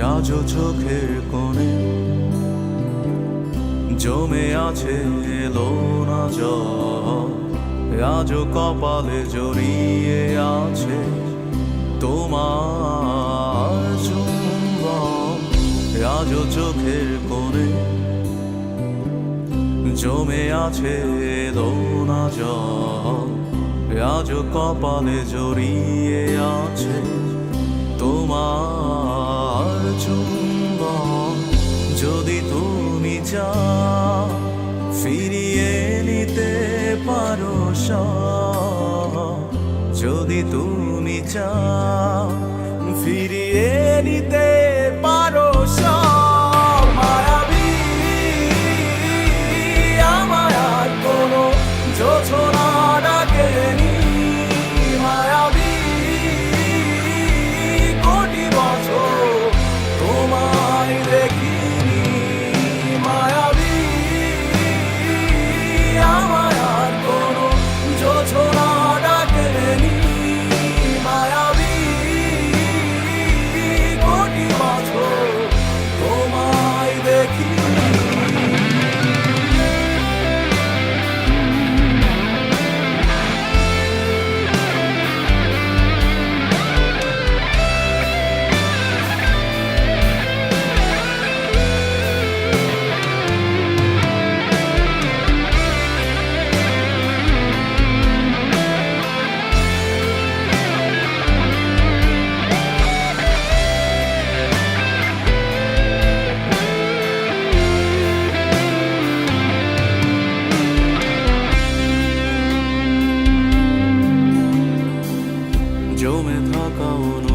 আজ চোখের কোণে জমে আছে এলো না জল। আজ কপালে জড়িয়ে আছে তোমার চুম্বন। আজ চোখের কোণে জমে আছে এলো না জল। আজ কপালে জড়িয়ে আছে তোমার তুমি যা ফিরিয়ে নিতে পারো যদি তুমি চাও ফিরিয়ে নিতে পারো met elkaar